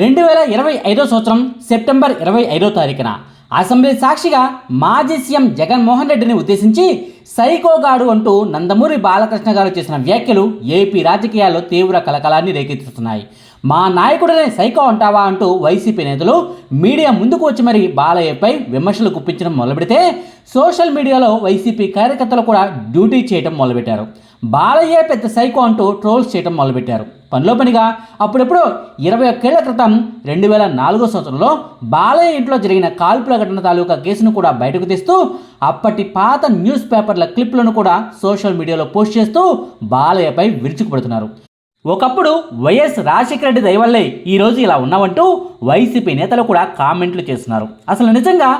రెండు వేల ఇరవై ఐదో సంవత్సరం సెప్టెంబర్ ఇరవై ఐదో తారీఖున అసెంబ్లీ సాక్షిగా మాజీ సీఎం జగన్మోహన్ రెడ్డిని ఉద్దేశించి సైకోగాడు అంటూ నందమూరి బాలకృష్ణ గారు చేసిన వ్యాఖ్యలు ఏపీ రాజకీయాల్లో తీవ్ర కలకలాన్ని రేకెత్తిస్తున్నాయి. మా నాయకుడినే సైకో అంటావా? అంటూ వైసీపీ నేతలు మీడియా ముందుకు వచ్చి మరి బాలయ్యపై విమర్శలు గుప్పించడం మొదలుపెడితే సోషల్ మీడియాలో వైసీపీ కార్యకర్తలు కూడా డ్యూటీ చేయడం మొదలుపెట్టారు. బాలయ్య పెద్ద సైకో అంటూ ట్రోల్స్ చేయడం మొదలుపెట్టారు. పనిలో పనిగా అప్పుడెప్పుడు ఇరవై ఒక్కేళ్ళ క్రితం రెండు వేల నాలుగో సంవత్సరంలో బాలయ్య ఇంట్లో జరిగిన కాల్పుల ఘటన తాలూకా కేసును కూడా బయటకు తీస్తూ అప్పటి పాత న్యూస్ పేపర్ల క్లిప్లను కూడా సోషల్ మీడియాలో పోస్ట్ చేస్తూ బాలయ్యపై విరుచుకుపడుతున్నారు. ఒకప్పుడు వైఎస్ రాజశేఖర రెడ్డి దయవల్లే ఈరోజు ఇలా ఉన్నామంటూ వైసీపీ నేతలు కూడా కామెంట్లు చేస్తున్నారు. అసలు నిజంగా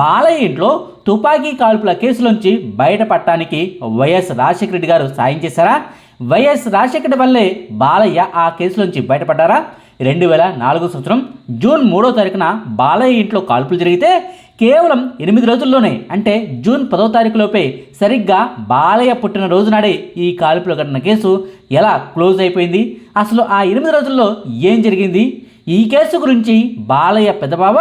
బాలయ్య ఇంట్లో తుపాకీ కాల్పుల కేసులోంచి బయటపడటానికి వైఎస్ రాజశేఖర రెడ్డి గారు సాయం చేశారా? వైఎస్ రాజశేఖర వల్లే బాలయ్య ఆ కేసులోంచి బయటపడ్డారా? రెండు వేల నాలుగో సంవత్సరం జూన్ మూడో తారీఖున బాలయ్య ఇంట్లో కాల్పులు జరిగితే కేవలం ఎనిమిది రోజుల్లోనే అంటే జూన్ పదో తారీఖులోపే సరిగ్గా బాలయ్య పుట్టిన రోజు నాడే ఈ కాల్పుల ఘటన కేసు ఎలా క్లోజ్ అయిపోయింది? అసలు ఆ ఎనిమిది రోజుల్లో ఏం జరిగింది? ఈ కేసు గురించి బాలయ్య పెద్దబావ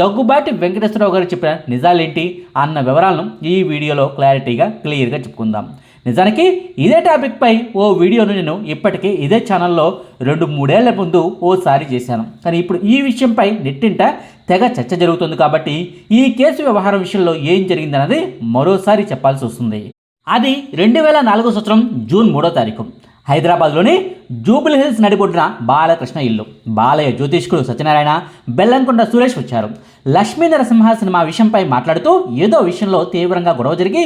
దగ్గుబాటి వెంకటేశ్వరరావు గారు చెప్పిన నిజాలేంటి? అన్న వివరాలను ఈ వీడియోలో క్లారిటీగా క్లియర్గా చెప్పుకుందాం. నిజానికి ఇదే టాపిక్పై ఓ వీడియోను నేను ఇప్పటికే ఇదే ఛానల్లో రెండు మూడేళ్ళ ముందు ఓసారి చేశాను. కానీ ఇప్పుడు ఈ విషయంపై నెట్టింట తెగ చర్చ జరుగుతుంది కాబట్టి ఈ కేసు వ్యవహారం విషయంలో ఏం జరిగిందన్నది మరోసారి చెప్పాల్సి వస్తుంది. అది రెండు వేల నాలుగో సంవత్సరం జూన్ మూడో తారీఖు. హైదరాబాద్లోని జూబిలీ హిల్స్ నడిబొడ్డున బాలకృష్ణ ఇల్లు. బాలయ్య జ్యోతిష్కుడు సత్యనారాయణ బెల్లంకొండ సురేష్ వచ్చారు. లక్ష్మీ నరసింహ సినిమా విషయంపై మాట్లాడుతూ ఏదో విషయంలో తీవ్రంగా గొడవ జరిగి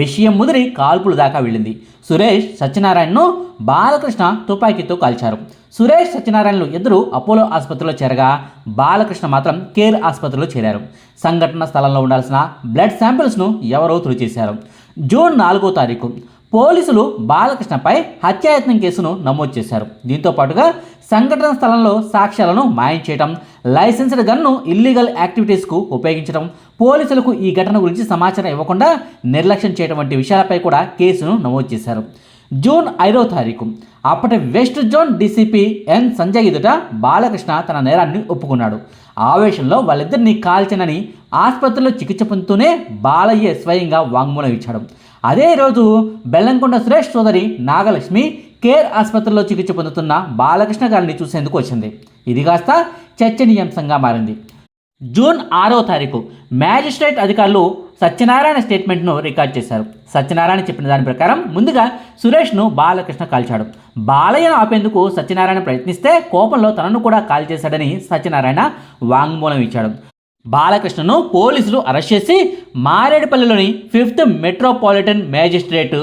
విషయం ముదిరి కాల్పులు దాకా వెళ్ళింది. సురేష్ సత్యనారాయణను బాలకృష్ణ తుపాకీతో కాల్చారు. సురేష్ సత్యనారాయణలు ఇద్దరు అపోలో ఆసుపత్రిలో చేరగా బాలకృష్ణ మాత్రం కేర్ ఆసుపత్రిలో చేరారు. సంఘటన స్థలంలో ఉండాల్సిన బ్లడ్ శాంపిల్స్ను ఎవరో తుడిచేశారు. జూన్ నాలుగో తారీఖు పోలీసులు బాలకృష్ణపై హత్యాయత్నం కేసును నమోదు చేశారు. దీంతో పాటుగా సంఘటన స్థలంలో సాక్ష్యాలను మాయం చేయడం లైసెన్స్డ్ గన్ను ఇల్లీగల్ యాక్టివిటీస్కు ఉపయోగించడం పోలీసులకు ఈ ఘటన గురించి సమాచారం ఇవ్వకుండా నిర్లక్ష్యం చేయడం వంటి విషయాలపై కూడా కేసును నమోదు చేశారు. జూన్ ఐదో తారీఖు. అప్పటి west zone DCP N Sanjay ఎదుట బాలకృష్ణ తన నేరాన్ని ఒప్పుకున్నాడు. ఆవేశంలో వాళ్ళిద్దరిని కాల్చనని ఆసుపత్రిలో చికిత్స పొందుతూనే బాలయ్య స్వయంగా వాంగ్మూలం ఇచ్చాడు. అదే రోజు బెల్లంకొండ సురేష్ సోదరి నాగలక్ష్మి కేర్ ఆసుపత్రిలో చికిత్స పొందుతున్న బాలకృష్ణ గారిని చూసేందుకు వచ్చింది. ఇది కాస్త చర్చనీయాంశంగా మారింది. జూన్ ఆరో తారీఖు మ్యాజిస్ట్రేట్ అధికారులు సత్యనారాయణ స్టేట్మెంట్ను రికార్డ్ చేశారు. సత్యనారాయణ చెప్పిన దాని ప్రకారం ముందుగా సురేష్ను బాలకృష్ణ కాల్చాడు. బాలయ్యను ఆపేందుకు సత్యనారాయణ ప్రయత్నిస్తే కోపంలో తనను కూడా కాల్ చేశాడని సత్యనారాయణ వాంగ్మూలం ఇచ్చాడు. బాలకృష్ణను పోలీసులు అరెస్ట్ చేసి మారేడుపల్లిలోని fifth metropolitan magistrate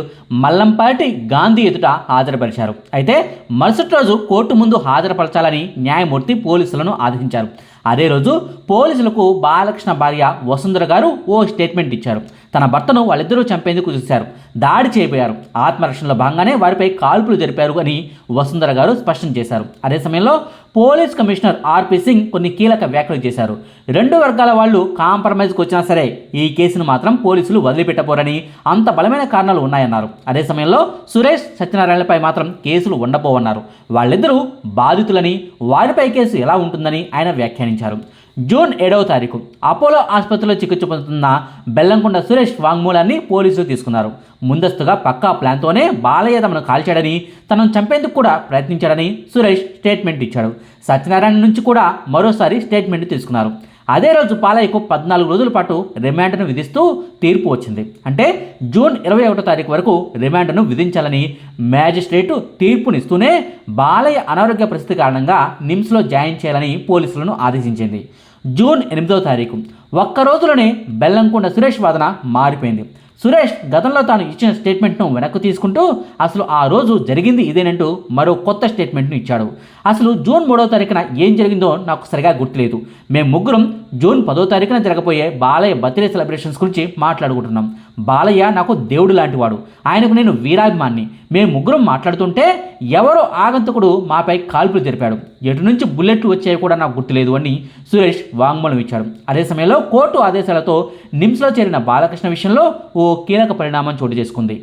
Mallampati Gandhi ఎదుట హాజరుపరిచారు. అయితే మరుసటి రోజు కోర్టు ముందు హాజరుపరచాలని న్యాయమూర్తి పోలీసులను ఆదేశించారు. అదే రోజు పోలీసులకు బాలకృష్ణ భార్య వసుంధర గారు ఓ స్టేట్మెంట్ ఇచ్చారు. తన భర్తను వాళ్ళిద్దరూ చంపేందుకు చూశారు. దాడి చేయబోయారు ఆత్మరక్షణలో భాగంగానే వారిపై కాల్పులు జరిపారు అని వసుంధర గారు స్పష్టం చేశారు. అదే సమయంలో పోలీస్ కమిషనర్ ఆర్పి సింగ్ కొన్ని కీలక వ్యాఖ్యలు చేశారు. రెండు వర్గాల వాళ్ళు కాంప్రమైజ్కి వచ్చినా సరే ఈ కేసును మాత్రం పోలీసులు వదిలిపెట్టబోరని అంత బలమైన కారణాలు ఉన్నాయన్నారు. అదే సమయంలో సురేష్ సత్యనారాయణపై మాత్రం కేసులు ఉండబోవన్నారు. వాళ్ళిద్దరూ బాధితులని వారిపై కేసు ఎలా ఉంటుందని ఆయన వ్యాఖ్యానించారు. జూన్ ఏడవ తారీఖు అపోలో ఆసుపత్రిలో చికిత్స పొందుతున్న బెల్లంకొండ సురేష్ వాంగ్మూలాన్ని పోలీసులు తీసుకున్నారు. ముందస్తుగా పక్కా ప్లాన్తోనే బాలయ్య తమను కాల్చాడని తనను చంపేందుకు కూడా ప్రయత్నించాడని సురేష్ స్టేట్మెంట్ ఇచ్చాడు. సత్యనారాయణ నుంచి కూడా మరోసారి స్టేట్మెంట్ తీసుకున్నారు. అదే రోజు పాలయ్యకు పద్నాలుగు రోజుల పాటు రిమాండ్ను విధిస్తూ తీర్పు వచ్చింది. అంటే జూన్ ఇరవై ఒకటో తారీఖు వరకు రిమాండ్ను విధించాలని మ్యాజిస్ట్రేటు తీర్పునిస్తూనే బాలయ్య అనారోగ్య పరిస్థితి కారణంగా నిమ్స్లో జాయిన్ చేయాలని పోలీసులను ఆదేశించింది. జూన్ ఎనిమిదో తారీఖు. ఒక్క రోజులోనే బెల్లంకొండ సురేష్ వాదన మారిపోయింది. సురేష్ గతంలో తాను ఇచ్చిన స్టేట్మెంట్ను వెనక్కు తీసుకుంటూ అసలు ఆ రోజు జరిగింది ఇదేనంటూ మరో కొత్త స్టేట్మెంట్ను ఇచ్చాడు. అసలు జూన్ మూడో తారీఖున ఏం జరిగిందో నాకు సరిగా గుర్తులేదు. మేము ముగ్గురం జూన్ పదో తారీఖున జరగబోయే బాలయ్య బర్త్డే సెలబ్రేషన్స్ గురించి మాట్లాడుకుంటున్నాం. బాలయ్య నాకు దేవుడు లాంటివాడు ఆయనకు నేను వీరాభిమాన్ని. మేము ముగ్గురం మాట్లాడుతుంటే ఎవరో ఆగంతకుడు మాపై కాల్పులు జరిపాడు. ఎటు నుంచి బుల్లెట్లు వచ్చాయో కూడా నాకు గుర్తులేదు అని సురేష్ వాంగ్మూలం ఇచ్చాడు. అదే సమయంలో కోర్టు ఆదేశాలతో నిమ్స్లో చేరిన బాలకృష్ణ విషయంలో ఓ కీలక పరిణామం చోటు చేసుకుంది.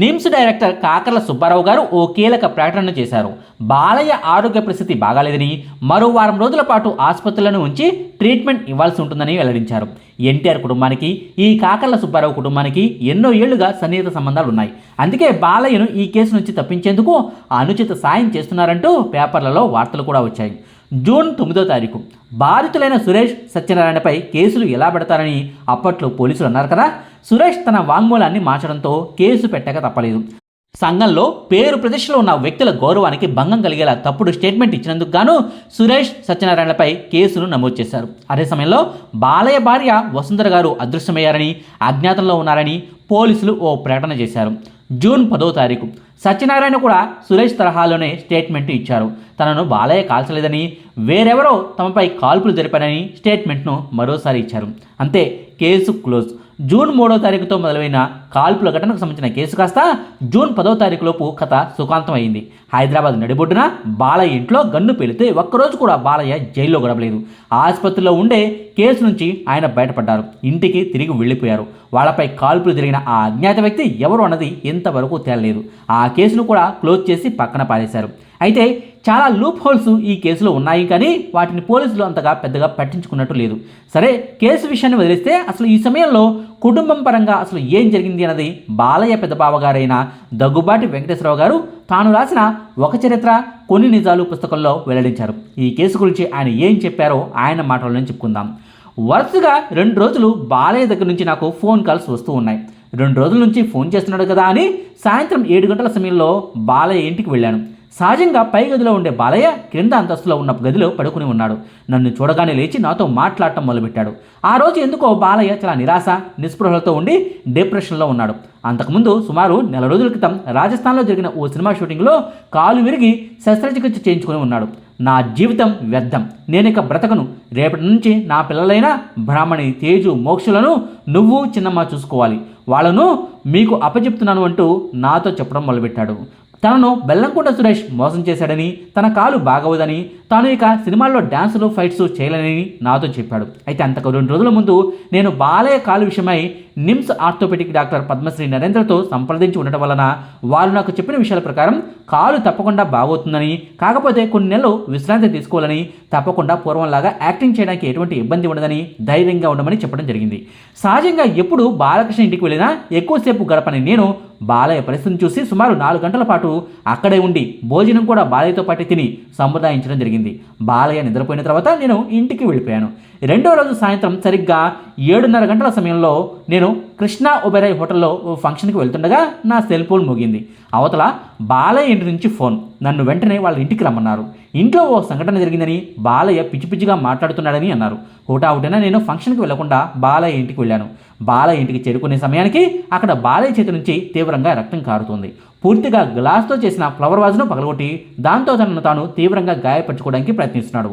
నిమ్స్ డైరెక్టర్ కాకర్ల సుబ్బారావు గారు ఓ కీలక ప్రకటన చేశారు. బాలయ్య ఆరోగ్య పరిస్థితి బాగాలేదని మరో వారం రోజుల పాటు ఆసుపత్రులను ఉంచి ట్రీట్మెంట్ ఇవ్వాల్సి ఉంటుందని వెల్లడించారు. ఎన్టీఆర్ కుటుంబానికి ఈ కాకర్ల సుబ్బారావు కుటుంబానికి ఎన్నో ఏళ్ళుగా సన్నిహిత సంబంధాలు ఉన్నాయి. అందుకే బాలయ్యను ఈ కేసు నుంచి తప్పించేందుకు అనుచిత సాయం చేస్తున్నారంటూ పేపర్లలో వార్తలు కూడా వచ్చాయి. జూన్ తొమ్మిదో తారీఖు బాధితులైన సురేష్ సత్యనారాయణపై కేసులు ఎలా పెడతారని అప్పట్లో పోలీసులు అన్నారు కదా సురేష్ తన వాంగ్మూలాన్ని మార్చడంతో కేసు పెట్టక తప్పలేదు. సంఘంలో పేరు ప్రతిష్టలో ఉన్న వ్యక్తుల గౌరవానికి భంగం కలిగేలా తప్పుడు స్టేట్మెంట్ ఇచ్చినందుకు గాను సురేష్ సత్యనారాయణపై కేసును నమోదు చేశారు. అదే సమయంలో బాలయ్య భార్య వసుంధర గారు అదృశ్యమయ్యారని అజ్ఞాతంలో ఉన్నారని పోలీసులు ఓ ప్రకటన చేశారు. జూన్ పదో తారీఖు సత్యనారాయణ కూడా సురేష్ తరహాలోనే స్టేట్మెంట్ ఇచ్చారు. తనను బాలయ్య కాల్చలేదని వేరెవరో తమపై కాల్పులు జరిపారని స్టేట్మెంట్ను మరోసారి ఇచ్చారు. అంతే కేసు క్లోజ్. జూన్ మూడో తారీఖుతో మొదలైన కాల్పుల ఘటనకు సంబంధించిన కేసు కాస్త జూన్ పదో తారీఖులోపు కథ సుఖాంతం అయింది హైదరాబాద్ నడిబొడ్డున బాలయ్య ఇంట్లో గన్ను పేలితే ఒక్కరోజు కూడా బాలయ్య జైల్లో గడపలేదు. ఆసుపత్రిలో ఉండే కేసు నుంచి ఆయన బయటపడ్డారు. ఇంటికి తిరిగి వెళ్ళిపోయారు. వాళ్ళపై కాల్పులు జరిగిన ఆ అజ్ఞాత వ్యక్తి ఎవరు అన్నది ఇంతవరకు తేలలేదు. ఆ కేసును కూడా క్లోజ్ చేసి పక్కన పారేశారు. అయితే చాలా లూప్ హోల్స్ ఈ కేసులో ఉన్నాయి కానీ వాటిని పోలీసులు అంతగా పెద్దగా పట్టించుకున్నట్టు లేదు. సరే కేసు విషయాన్ని వదిలిస్తే అసలు ఈ సమయంలో కుటుంబం పరంగా అసలు ఏం జరిగింది అన్నది బాలయ్య పెద్దబావ గారైన దగ్గుబాటి వెంకటేశ్వరరావు గారు తాను రాసిన ఒక చరిత్ర కొన్ని నిజాలు పుస్తకంలో వెల్లడించారు. ఈ కేసు గురించి ఆయన ఏం చెప్పారో ఆయన మాటలను చెప్పుకుందాం. వరుసగా రెండు రోజులు బాలయ్య దగ్గర నుంచి నాకు ఫోన్ కాల్స్ వస్తూ ఉన్నాయి. రెండు రోజుల నుంచి ఫోన్ చేస్తున్నాడు కదా అని సాయంత్రం ఏడు గంటల సమయంలో బాలయ్య ఇంటికి వెళ్ళాను. సహజంగా పై గదిలో ఉండే బాలయ్య క్రింద అంతస్తులో ఉన్న గదిలో పడుకుని ఉన్నాడు. నన్ను చూడగానే లేచి నాతో మాట్లాడటం మొదలుపెట్టాడు. ఆ రోజు ఎందుకో బాలయ్య చాలా నిరాశ నిస్పృహలతో ఉండి డిప్రెషన్లో ఉన్నాడు. అంతకుముందు సుమారు నెల రోజుల క్రితం రాజస్థాన్లో జరిగిన ఓ సినిమా షూటింగ్లో కాలు విరిగి శస్త్రచికిత్స చేయించుకుని ఉన్నాడు. నా జీవితం వ్యర్థం. నేనిక బ్రతకను. రేపటి నుంచి నా పిల్లలైన బ్రాహ్మణి తేజు మోక్షులను నువ్వు చిన్నమ్మ చూసుకోవాలి. వాళ్ళను మీకు అప్పచెప్తున్నాను అంటూ నాతో చెప్పడం మొదలుపెట్టాడు. తనను బెల్లంకొండ సురేష్ మోసం చేశాడని తన కాలు బాగవదని తాను ఇక సినిమాల్లో డ్యాన్సులు ఫైట్స్ చేయలేనని నాతో చెప్పాడు. అయితే అంతకు రెండు రోజుల ముందు నేను బాలయ్య కాలు విషయమై నిమ్స్ ఆర్థోపెటిక్ డాక్టర్ పద్మశ్రీ నరేంద్రతో సంప్రదించి ఉండటం వలన వారు నాకు చెప్పిన విషయాల ప్రకారం కాలు తప్పకుండా బాగోతుందని కాకపోతే కొన్ని నెలలు విశ్రాంతి తీసుకోవాలని తప్పకుండా పూర్వంలాగా యాక్టింగ్ చేయడానికి ఎటువంటి ఇబ్బంది ఉండదని ధైర్యంగా ఉండమని చెప్పడం జరిగింది. సహజంగా ఎప్పుడు బాలకృష్ణ ఇంటికి వెళ్ళినా ఎక్కువసేపు గడపని నేను బాలయ్య పరిస్థితిని చూసి సుమారు నాలుగు గంటల పాటు అక్కడే ఉండి భోజనం కూడా బాలయ్యతో పాటు తిని సముదాయించడం జరిగింది. బాలయ్య నిద్రపోయిన తర్వాత నేను ఇంటికి వెళ్ళిపోయాను. రెండో రోజు సాయంత్రం సరిగ్గా ఏడున్నర గంటల సమయంలో నేను కృష్ణా ఒబెరాయ్ హోటల్లో ఓ ఫంక్షన్కి వెళ్తుండగా నా సెల్ ఫోన్ మోగింది. అవతల బాలయ్య ఇంటి నుంచి ఫోన్. నన్ను వెంటనే వాళ్ళ ఇంటికి రమ్మన్నారు. ఇంట్లో ఓ సంఘటన జరిగిందని బాలయ్య పిచ్చి పిచ్చిగా మాట్లాడుతున్నాడని అన్నారు. హుటాహుటిన నేను ఫంక్షన్కి వెళ్ళకుండా బాలయ్య ఇంటికి వెళ్ళాను. బాలయ్య ఇంటికి చేరుకునే సమయానికి అక్కడ బాలయ్య చేతి నుంచి తీవ్రంగా రక్తం కారుతుంది. పూర్తిగా గ్లాస్తో చేసిన ఫ్లవర్ వాజ్ను పగలగొట్టి దాంతో తనను తాను తీవ్రంగా గాయపరచుకోవడానికి ప్రయత్నిస్తున్నాడు.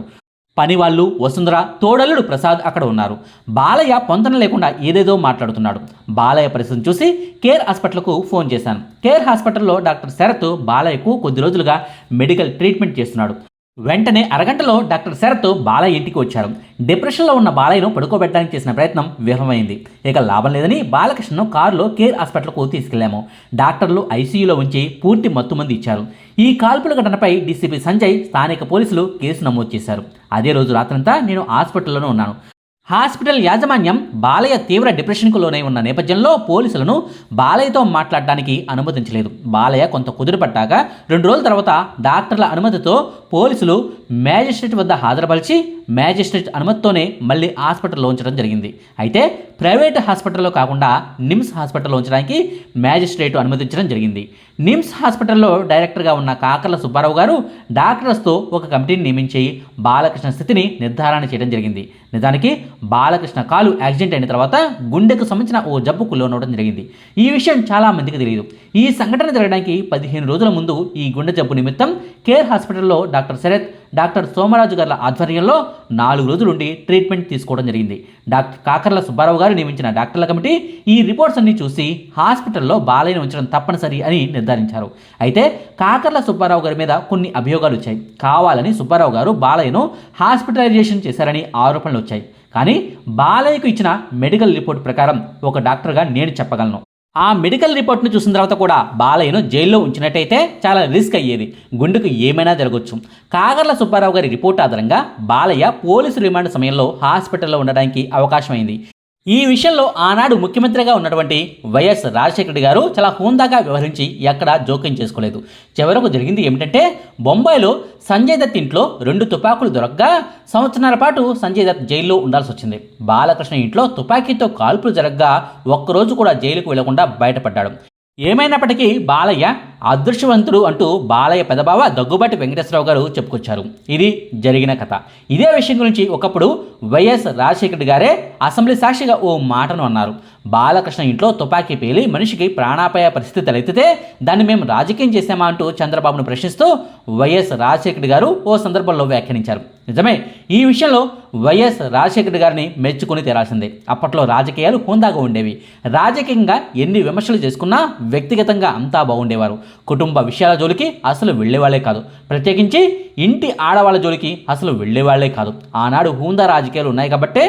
పనివాళ్ళు వసుంధర తోడల్లుడు ప్రసాద్ అక్కడ ఉన్నారు. బాలయ్య పొంతన లేకుండా ఏదేదో మాట్లాడుతున్నాడు. బాలయ్య పరిస్థితిని చూసి కేర్ హాస్పిటల్కు ఫోన్ చేశాను. కేర్ హాస్పిటల్లో డాక్టర్ శరత్ బాలయ్యకు కొద్ది రోజులుగా మెడికల్ ట్రీట్మెంట్ చేస్తున్నాడు. వెంటనే అరగంటలో డాక్టర్ శరత్ బాలయ్య ఇంటికి వచ్చారు. డిప్రెషన్లో ఉన్న బాలయ్యను పడుకోబెట్టడానికి చేసిన ప్రయత్నం విఫలమైంది. ఇక లాభం లేదని బాలకృష్ణను కారులో కేర్ హాస్పిటల్కు తీసుకెళ్ళాము. డాక్టర్లు ఐసీయూలో ఉంచి పూర్తి మత్తుమంది ఇచ్చారు. ఈ కాల్పుల ఘటనపై డీసీపీ సంజయ్ స్థానిక పోలీసులు కేసు నమోదు చేశారు. అదే రోజు రాత్రంతా నేను హాస్పిటల్లోనే ఉన్నాను. హాస్పిటల్ యాజమాన్యం బాలయ్య తీవ్ర డిప్రెషన్కు లోనై ఉన్న నేపథ్యంలో పోలీసులను బాలయ్యతో మాట్లాడడానికి అనుమతించలేదు. బాలయ్య కొంత కుదురుపడ్డాక రెండు రోజుల తర్వాత డాక్టర్ల అనుమతితో పోలీసులు మ్యాజిస్ట్రేట్ వద్ద హాజరుపరిచి మ్యాజిస్ట్రేట్ అనుమతితోనే మళ్ళీ హాస్పిటల్లో ఉంచడం జరిగింది. అయితే ప్రైవేట్ హాస్పిటల్లో కాకుండా నిమ్స్ హాస్పిటల్లో ఉంచడానికి మ్యాజిస్ట్రేట్ అనుమతించడం జరిగింది. నిమ్స్ హాస్పిటల్లో డైరెక్టర్గా ఉన్న కాకర్ల సుబ్బారావు గారు డాక్టర్స్తో ఒక కమిటీని నియమించి బాలకృష్ణ స్థితిని నిర్ధారణ చేయడం జరిగింది. నిజానికి బాలకృష్ణ కాలు యాక్సిడెంట్ అయిన తర్వాత గుండెకు సంబంధించిన ఓ జబ్బుకు లోనవడం జరిగింది. ఈ విషయం చాలా మందికి తెలియదు. ఈ సంఘటన జరగడానికి పదిహేను రోజుల ముందు ఈ గుండె జబ్బు నిమిత్తం కేర్ హాస్పిటల్లో డాక్టర్ శరత్ డాక్టర్ సోమరాజు గారి ఆధ్వర్యంలో నాలుగు రోజులుండి ట్రీట్మెంట్ తీసుకోవడం జరిగింది. డాక్టర్ కాకర్ల సుబ్బారావు గారు నియమించిన డాక్టర్ల కమిటీ ఈ రిపోర్ట్స్ అన్ని చూసి హాస్పిటల్లో బాలయ్యను ఉంచడం తప్పనిసరి అని నిర్ధారించారు. అయితే కాకర్ల సుబ్బారావు గారి మీద కొన్ని అభియోగాలు వచ్చాయి. కావాలని సుబ్బారావు గారు బాలయ్యను హాస్పిటలైజేషన్ చేశారని ఆరోపణలు వచ్చాయి. కానీ బాలయ్యకు ఇచ్చిన మెడికల్ రిపోర్ట్ ప్రకారం ఒక డాక్టర్గా నేను చెప్పగలను. ఆ మెడికల్ రిపోర్ట్ను చూసిన తర్వాత కూడా బాలయ్యను జైల్లో ఉంచినట్టయితే చాలా రిస్క్ అయ్యేది. గుండెకు ఏమైనా జరగవచ్చు కాగర్ల సుబ్బారావు గారి రిపోర్ట్ ఆధారంగా బాలయ్య పోలీసు రిమాండ్ సమయంలో హాస్పిటల్లో ఉండడానికి అవకాశం అయింది ఈ విషయంలో ఆనాడు ముఖ్యమంత్రిగా ఉన్నటువంటి వైఎస్ రాజశేఖర రెడ్డి గారు చాలా హూందాగా వ్యవహరించి ఎక్కడా జోక్యం చేసుకోలేదు. చివరకు జరిగింది ఏమిటంటే బొంబాయిలో సంజయ్ దత్ ఇంట్లో రెండు తుపాకులు దొరకగా సంవత్సరాల పాటు సంజయ్ దత్ జైల్లో ఉండాల్సి వచ్చింది. బాలకృష్ణ ఇంట్లో తుపాకీతో కాల్పులు జరగగా ఒక్కరోజు కూడా జైలుకు వెళ్ళకుండా బయటపడ్డాడు. ఏమైనప్పటికీ బాలయ్య అదృష్టవంతుడు అంటూ బాలయ్య పెదబావ దగ్గుబాటి వెంకటేశ్వరరావు గారు చెప్పుకొచ్చారు. ఇది జరిగిన కథ. ఇదే విషయం గురించి ఒకప్పుడు వైఎస్ రాజశేఖర్ గారే అసెంబ్లీ సాక్షిగా ఓ మాటను అన్నారు. బాలకృష్ణ ఇంట్లో తుపాకీ పేలి మనిషికి ప్రాణాపాయ పరిస్థితి తలెత్తితే దాన్ని మేము రాజకీయం చేశామా అంటూ చంద్రబాబును ప్రశ్నిస్తూ వైఎస్ రాజశేఖర్ గారు ఓ సందర్భంలో వ్యాఖ్యానించారు. నిజమే ఈ విషయంలో వైఎస్ రాజశేఖర్ గారిని మెచ్చుకుని తీరాల్సిందే. అప్పట్లో రాజకీయాలు హోందాగా ఉండేవి. రాజకీయంగా ఎన్ని విమర్శలు చేసుకున్నా వ్యక్తిగతంగా అంతా బాగుండేవారు. కుటుంబ విషయాల జోలికి అసలు వెళ్ళేవాళ్ళే కాదు. ప్రత్యేకించి ఇంటి ఆడవాళ్ళ జోలికి అసలు వెళ్ళేవాళ్ళే కాదు. ఆనాడు హూందా రాజకీయాలు ఉన్నాయి కాబట్టే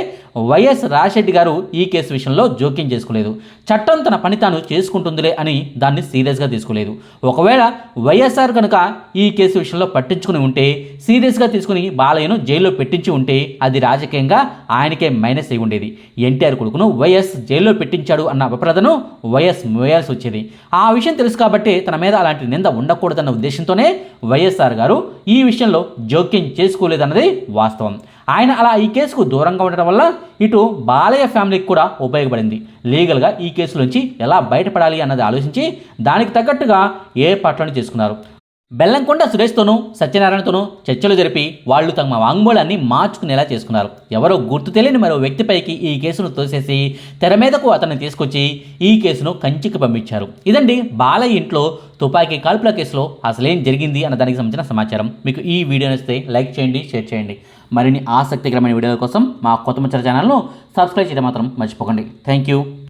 వైఎస్ రాజశెట్టి గారు ఈ కేసు విషయంలో జోక్యం చేసుకోలేదు. చట్టం తన పని తాను చేసుకుంటుందిలే అని దాన్ని సీరియస్గా తీసుకోలేదు. ఒకవేళ వైఎస్ఆర్ కనుక ఈ కేసు విషయంలో పట్టించుకుని ఉంటే సీరియస్గా తీసుకుని బాలయ్యను జైల్లో పెట్టించి ఉంటే అది రాజకీయంగా ఆయనకే మైనస్ అయి ఉండేది. ఎన్టీఆర్ కొడుకును వైఎస్ జైల్లో పెట్టించాడు అన్న అపప్రదను వైఎస్ మోయాల్సి వచ్చేది. ఆ విషయం తెలుసు కాబట్టి తన మీద అలాంటి నింద ఉండకూడదన్న ఉద్దేశంతోనే వైఎస్ఆర్ గారు ఈ విషయంలో జోక్యం చేసుకోలేదన్నది వాస్తవం. ఆయన అలా ఈ కేసుకు దూరంగా ఉండటం వల్ల ఇటు బాలయ్య ఫ్యామిలీకి కూడా ఉపయోగపడింది. లీగల్గా ఈ కేసు నుంచి ఎలా బయటపడాలి అన్నది ఆలోచించి దానికి తగ్గట్టుగా ఏ పట్లను చేసుకున్నారు. బెల్లంకొండ సురేష్తోనూ సత్యనారాయణతోనూ చర్చలు జరిపి వాళ్ళు తమ వాంగ్మూలాన్ని మార్చుకునేలా చేసుకున్నారు. ఎవరో గుర్తు తెలియని మరో వ్యక్తిపైకి ఈ కేసును తోసేసి తెర మీదకు అతన్ని తీసుకొచ్చి ఈ కేసును కంచికి పంపించారు. ఇదండి బాలయ్య ఇంట్లో తుపాకీ కాల్పుల కేసులో అసలేం జరిగింది అన్న దానికి సంబంధించిన సమాచారం. మీకు ఈ వీడియో నచ్చితే లైక్ చేయండి షేర్ చేయండి. మరిన్ని ఆసక్తికరమైన వీడియోల కోసం మా కొత్త ముచ్చట ఛానల్ను సబ్స్క్రైబ్ చేయడం మాత్రం మర్చిపోకండి. Thank you.